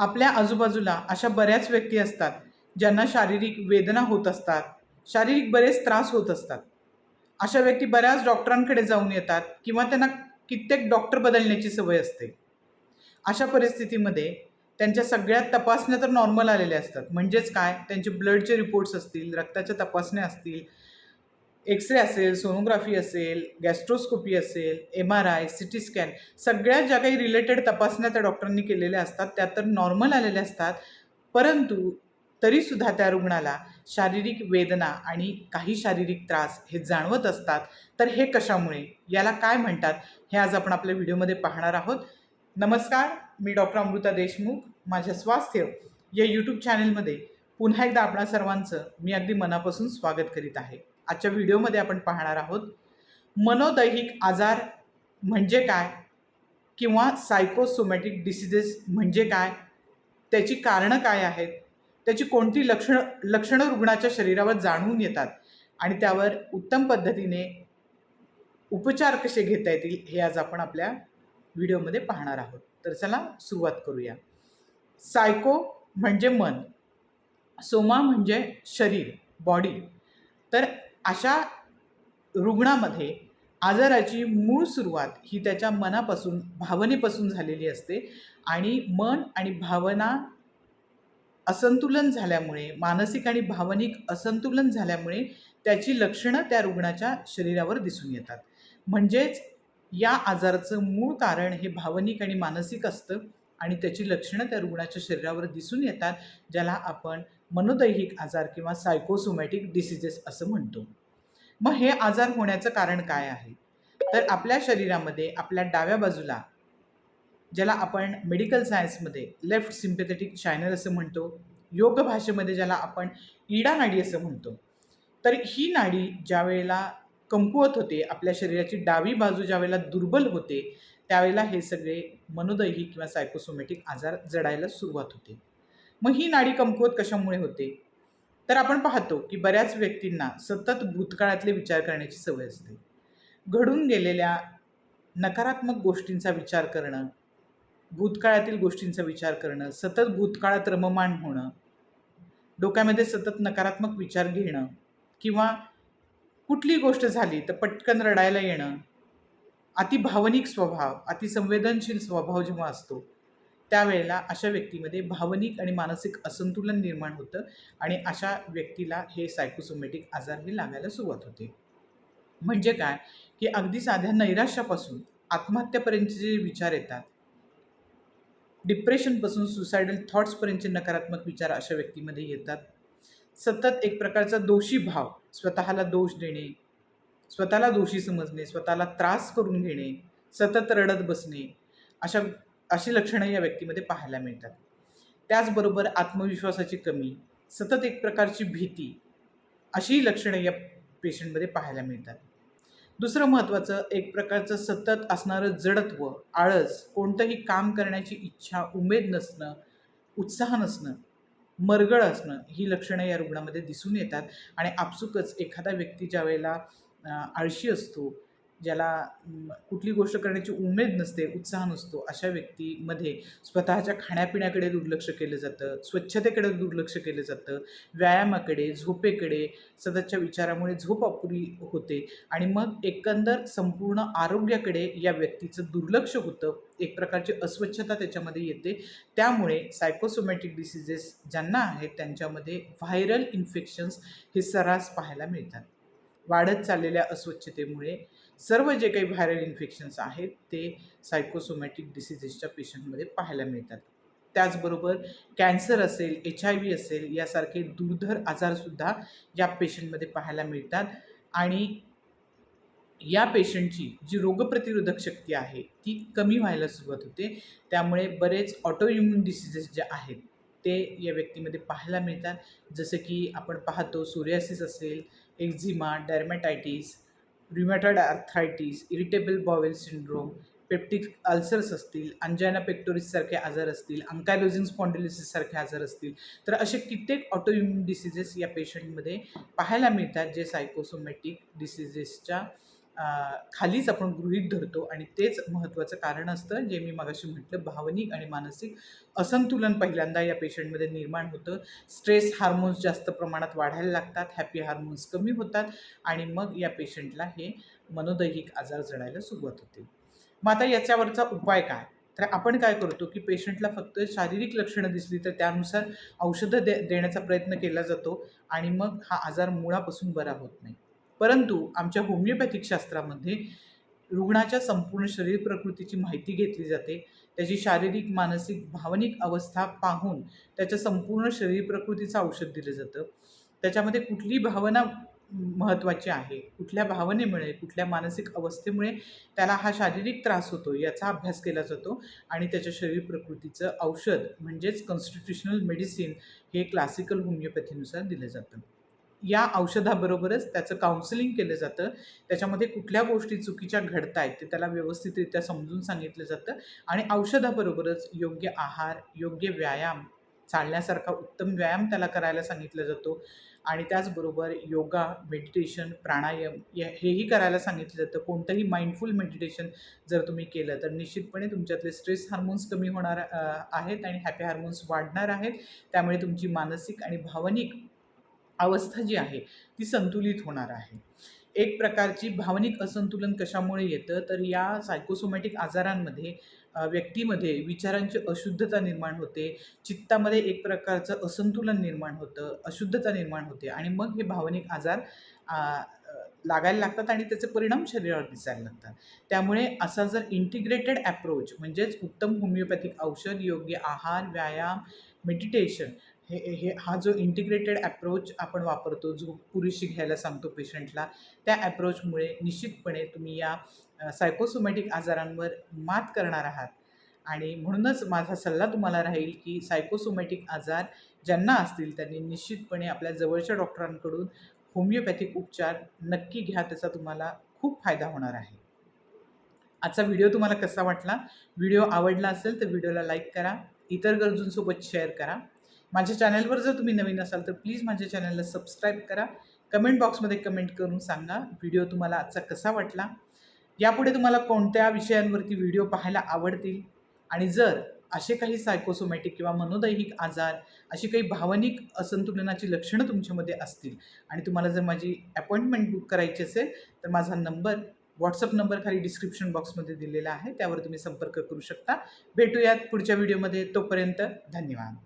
आपल्या आजूबाजूला अशा बऱ्याच व्यक्ती असतात ज्यांना शारीरिक वेदना होत असतात शारीरिक बरेच त्रास होत असतात. अशा व्यक्ती बऱ्याच डॉक्टरांकडे जाऊन येतात किंवा त्यांना कित्येक डॉक्टर बदलण्याची सवय असते. अशा परिस्थितीमध्ये त्यांच्या सगळ्या तपासण्या तर नॉर्मल आलेल्या असतात. म्हणजेच काय? त्यांचे ब्लडचे रिपोर्ट्स असतील रक्ताच्या तपासण्या असतील एक्सरे असेल सोनोग्राफी असेल गॅस्ट्रोस्कोपी असेल M R I C T scan सगळ्या ज्या काही रिलेटेड तपासण्या त्या डॉक्टरांनी केलेल्या असतात त्या तर नॉर्मल आलेल्या असतात. परंतु तरीसुद्धा त्या रुग्णाला शारीरिक वेदना आणि काही शारीरिक त्रास हे जाणवत असतात. तर हे कशामुळे? याला काय म्हणतात? हे आज आपण आपल्या व्हिडिओमध्ये पाहणार आहोत. नमस्कार मी डॉक्टर अमृता देशमुख माझ्या स्वास्थ्य या यूट्यूब चॅनलमध्ये पुन्हा एकदा आपणा सर्वांचं मी अगदी मनापासून स्वागत करीत आहे. आजच्या व्हिडिओमध्ये आपण पाहणार आहोत. मनोदैहिक आजार म्हणजे काय? किंवा सायकोसोमॅटिक डिसिजेस म्हणजे काय? त्याची कारणं काय आहेत? त्याची कोणती लक्षणं लक्षणं रुग्णाच्या शरीरावर जाणून येतात? आणि त्यावर उत्तम पद्धतीने उपचार कसे घेता येतील हे आज आपण आपल्या व्हिडिओमध्ये पाहणार आहोत. तर चला सुरुवात करूया. सायको म्हणजे मन. सोमा म्हणजे शरीर बॉडी तर अशा रुग्णामध्ये आजाराची मूळ सुरुवात ही त्याच्या मनापासून भावनेपासून झालेली असते. आणि मन आणि भावना असंतुलन झाल्यामुळे मानसिक आणि भावनिक असंतुलन झाल्यामुळे त्याची लक्षणं त्या रुग्णाच्या शरीरावर दिसून येतात. म्हणजेच या आजाराचं मूळ कारण हे भावनिक आणि मानसिक असतं. आणि त्याची लक्षणं त्या रुग्णाच्या शरीरावर दिसून येतात ज्याला आपण मनोदैहिक आजार किंवा सायकोसोमॅटिक डिसिजेस असं म्हणतो. मग हे आजार होण्याचं कारण काय आहे? तर आपल्या शरीरामध्ये आपल्या डाव्या बाजूला ज्याला आपण मेडिकल सायन्समध्ये लेफ्ट सिम्पॅथेटिक चॅनल असं म्हणतो योग भाषेमध्ये ज्याला आपण इडा नाडी असं म्हणतो तर ही नाडी ज्या वेळेला कमकुवत होते. आपल्या शरीराची डावी बाजू ज्या वेळेला दुर्बल होते त्यावेळेला हे सगळे मनोदैही किंवा सायकोसोमॅटिक आजार जडायला सुरुवात होते. मग ही नाडी कमकुवत कशामुळे होते? तर आपण पाहतो की बऱ्याच व्यक्तींना सतत भूतकाळातले विचार करण्याची सवय असते. घडून गेलेल्या नकारात्मक गोष्टींचा विचार करणं भूतकाळातील गोष्टींचा विचार करणं सतत भूतकाळात रममाण होणं डोक्यामध्ये सतत नकारात्मक विचार घेणं किंवा कुठली गोष्ट झाली तर पटकन रडायला येणं. अतिभावनिक स्वभाव अतिसंवेदनशील स्वभाव जेव्हा असतो त्यावेळेला अशा व्यक्तीमध्ये भावनिक आणि मानसिक असंतुलन निर्माण होतं आणि अशा व्यक्तीला हे सायकोसोमॅटिक आजार हे लागायला सुरुवात होते. म्हणजे काय? की अगदी साध्या नैराश्यापासून आत्महत्यापर्यंतचे जे विचार येतात डिप्रेशनपासून सुसायडल थॉट्सपर्यंतचे नकारात्मक विचार अशा व्यक्तीमध्ये येतात. सतत एक प्रकारचा दोषी भाव स्वतःला दोष देणे स्वतःला दोषी समजणे स्वतःला त्रास करून घेणे सतत रडत बसणे अशा अशी लक्षणं या व्यक्तीमध्ये पाहायला मिळतात. त्याचबरोबर आत्मविश्वासाची कमी सतत एक प्रकारची भीती अशी लक्षणं या पेशंटमध्ये पाहायला मिळतात. दुसरं महत्त्वाचं एक प्रकारचं सतत असणारं जडत्व आळस कोणतंही काम करण्याची इच्छा उमेद नसणं उत्साह नसणं मरगळ असणं ही लक्षणं या रुग्णामध्ये दिसून येतात. आणि आपसुकच एखादा व्यक्ती ज्या वेळेला आळशी असतो ज्याला कुठली गोष्ट करण्याची उमेद नसते उत्साह नसतो अशा व्यक्तीमध्ये स्वतःच्या खाण्यापिण्याकडे दुर्लक्ष केलं जातं स्वच्छतेकडे दुर्लक्ष केलं जातं व्यायामाकडे झोपेकडे सततच्या विचारामुळे झोप अपुरी होते आणि मग एकंदर संपूर्ण आरोग्याकडे या व्यक्तीचं दुर्लक्ष होतं एक प्रकारची अस्वच्छता त्याच्यामध्ये येते. त्यामुळे सायकोसोमॅटिक डिसिजेस ज्यांना आहेत त्यांच्यामध्ये व्हायरल इन्फेक्शन्स हे सर्रास पाहायला मिळतात. वाढत चाललेल्या अस्वच्छतेमुळे सर्व जे काही व्हायरल इन्फेक्शन्स आहेत ते सायकोसोमॅटिक डिसिजेसच्या पेशंटमध्ये पाहायला मिळतात. त्याचबरोबर कॅन्सर असेल एच आय व्ही असेल यासारखे दुर्धर आजारसुद्धा या पेशंटमध्ये पाहायला मिळतात. आणि या पेशंटची जी रोगप्रतिरोधक शक्ती आहे ती कमी व्हायला सुरुवात होते. त्यामुळे बरेच ऑटोइम्युन डिसिजेस जे आहेत ते या व्यक्तीमध्ये पाहायला मिळतात. जसं की आपण पाहतो सोरियासिस असेल eczema dermatitis rheumatoid arthritis irritable bowel syndrome peptic ulcers असतील अंजायना पेक्टोरिससारखे आजार असतील अंकायलोजिंग स्पॉन्डिलिसिससारखे आजार असतील तर असे कित्येक ऑटोइम्युन डिसिजेस या पेशंटमध्ये पाहायला मिळतात जे सायकोसोमॅटिक डिसिजेसच्या खालीच आपण गृहीत धरतो आणि तेच महत्त्वाचं कारण असतं जे मी मगाशी म्हटलं भावनिक आणि मानसिक असंतुलन पहिल्यांदा या पेशंटमध्ये निर्माण होतं. स्ट्रेस हार्मोन्स जास्त प्रमाणात वाढायला लागतात हॅपी हार्मोन्स कमी होतात आणि मग या पेशंटला हे मनोदैहिक आजार जडायला सुरुवात होते. मग आता याच्यावरचा उपाय काय? तर आपण काय करतो की पेशंटला फक्त शारीरिक लक्षणं दिसली तर त्यानुसार औषधं दे देण्याचा प्रयत्न केला जातो आणि मग हा आजार मुळापासून बरा होत नाही. परंतु आमच्या होमिओपॅथिक शास्त्रामध्ये रुग्णाच्या संपूर्ण शरीर प्रकृतीची माहिती घेतली जाते. त्याची शारीरिक मानसिक भावनिक अवस्था पाहून त्याच्या संपूर्ण शरीर प्रकृतीचं औषध दिलं जातं. त्याच्यामध्ये कुठली भावना महत्त्वाची आहे? कुठल्या भावनेमुळे कुठल्या मानसिक अवस्थेमुळे त्याला हा शारीरिक त्रास होतो याचा अभ्यास केला जातो आणि त्याच्या शरीर प्रकृतीचं औषध म्हणजेच कॉन्स्टिट्युशनल मेडिसिन हे क्लासिकल होमिओपॅथीनुसार दिलं जातं. या औषधाबरोबरच त्याचं काउन्सिलिंग केलं जातं. त्याच्यामध्ये कुठल्या गोष्टी चुकीच्या घडत आहेत ते त्याला व्यवस्थितरित्या समजून सांगितलं जातं. आणि औषधाबरोबरच योग्य आहार योग्य व्यायाम चालण्यासारखा उत्तम व्यायाम त्याला करायला सांगितला जातो. आणि त्याचबरोबर योगा मेडिटेशन प्राणायाम या हेही करायला सांगितलं जातं. कोणतंही माइंडफुल मेडिटेशन जर तुम्ही केलं तर निश्चितपणे तुमच्यातले स्ट्रेस हार्मोन्स कमी होणार आहेत आणि हॅपी हार्मोन्स वाढणार आहेत. त्यामुळे तुमची मानसिक आणि भावनिक अवस्था जी आहे ती संतुलित होणार आहे. एक प्रकारची भावनिक असंतुलन कशामुळे येतं? तर या सायकोसोमॅटिक आजारांमध्ये व्यक्तीमध्ये विचारांची अशुद्धता निर्माण होते. चित्तामध्ये एक प्रकारचं असंतुलन निर्माण होतं अशुद्धता निर्माण होते. आणि मग हे भावनिक आजार लागायला लागतात आणि त्याचे परिणाम शरीरावर दिसायला लागतात. त्यामुळे असा जर इंटिग्रेटेड ॲप्रोच म्हणजेच उत्तम होमिओपॅथिक औषध योग्य आहार व्यायाम मेडिटेशन हे हे हा जो इंटिग्रेटेड ॲप्रोच आपण वापरतो जो पुरेशी घ्यायला सांगतो पेशंटला त्या ॲप्रोचमुळे निश्चितपणे तुम्ही या सायकोसोमॅटिक आजारांवर मात करणार आहात. आणि म्हणूनच माझा सल्ला तुम्हाला राहील की सायकोसोमॅटिक आजार ज्यांना असतील त्यांनी निश्चितपणे आपल्या जवळच्या डॉक्टरांकडून होमिओपॅथिक उपचार नक्की घ्या त्याचा तुम्हाला खूप फायदा होणार आहे. आजचा व्हिडिओ तुम्हाला कसा वाटला? व्हिडिओ आवडला असेल तर व्हिडिओला लाईक करा. इतर गरजूंसोबत शेअर करा. माझ्या चॅनलवर जर तुम्ही नवीन असाल तर प्लीज माझ्या चॅनलला सबस्क्राईब करा. कमेंट बॉक्समध्ये कमेंट करून सांगा व्हिडिओ तुम्हाला आजचा कसा वाटला? यापुढे तुम्हाला कोणत्या विषयांवरती व्हिडिओ पाहायला आवडतील? आणि जर असे काही सायकोसोमॅटिक किंवा मनोदैहिक आजार अशी काही भावनिक असंतुलनाची लक्षणं तुमच्यामध्ये असतील आणि तुम्हाला जर माझी अपॉइंटमेंट बुक करायची असेल तर माझा नंबर व्हॉट्सअप नंबर खाली डिस्क्रिप्शन बॉक्समध्ये दिलेला आहे. त्यावर तुम्ही संपर्क करू शकता. भेटूयात पुढच्या व्हिडिओमध्ये. तोपर्यंत धन्यवाद.